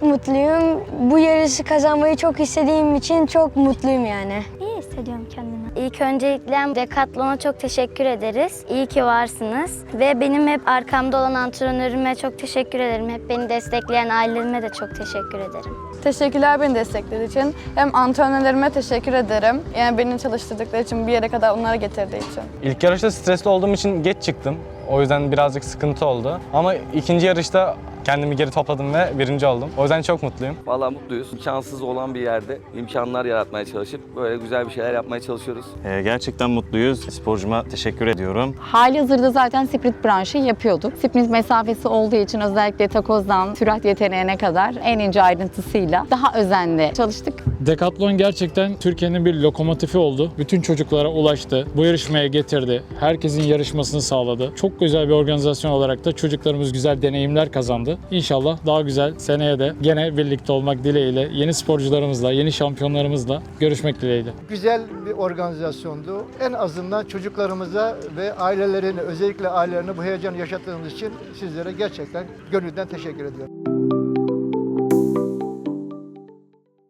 çok mutluyum. Bu yarışı kazanmayı çok istediğim için çok mutluyum yani. İyi hissediyorum kendimi. İlk öncelikle Decathlon'a çok teşekkür ederiz. İyi ki varsınız. Ve benim hep arkamda olan antrenörüme çok teşekkür ederim. Hep beni destekleyen ailelerime de çok teşekkür ederim. Teşekkürler beni desteklediği için. Hem antrenörlerime teşekkür ederim. Yani beni çalıştırdıkları için, bir yere kadar onlara getirdiği için. İlk yarışta stresli olduğum için geç çıktım. O yüzden birazcık sıkıntı oldu. Ama ikinci yarışta kendimi geri topladım ve birinci oldum. O yüzden çok mutluyum. Vallahi mutluyuz. İmkansız olan bir yerde imkanlar yaratmaya çalışıp böyle güzel bir şeyler yapmaya çalışıyoruz. Ee, gerçekten mutluyuz. Sporcuma teşekkür ediyorum. Hali hazırda zaten sprint branşı yapıyorduk. Sprint mesafesi olduğu için özellikle takozdan sürat yeteneğine kadar en ince ayrıntısıyla daha özenli çalıştık. Decathlon gerçekten Türkiye'nin bir lokomotifi oldu. Bütün çocuklara ulaştı. Bu yarışmaya getirdi. Herkesin yarışmasını sağladı. Çok güzel bir organizasyon olarak da çocuklarımız güzel deneyimler kazandı. İnşallah daha güzel seneye de gene birlikte olmak dileğiyle yeni sporcularımızla, yeni şampiyonlarımızla görüşmek dileğiyle. güzel bir organizasyondu. En azından çocuklarımıza ve ailelerine, özellikle ailelerine bu heyecanı yaşattığınız için sizlere gerçekten gönülden teşekkür ediyorum.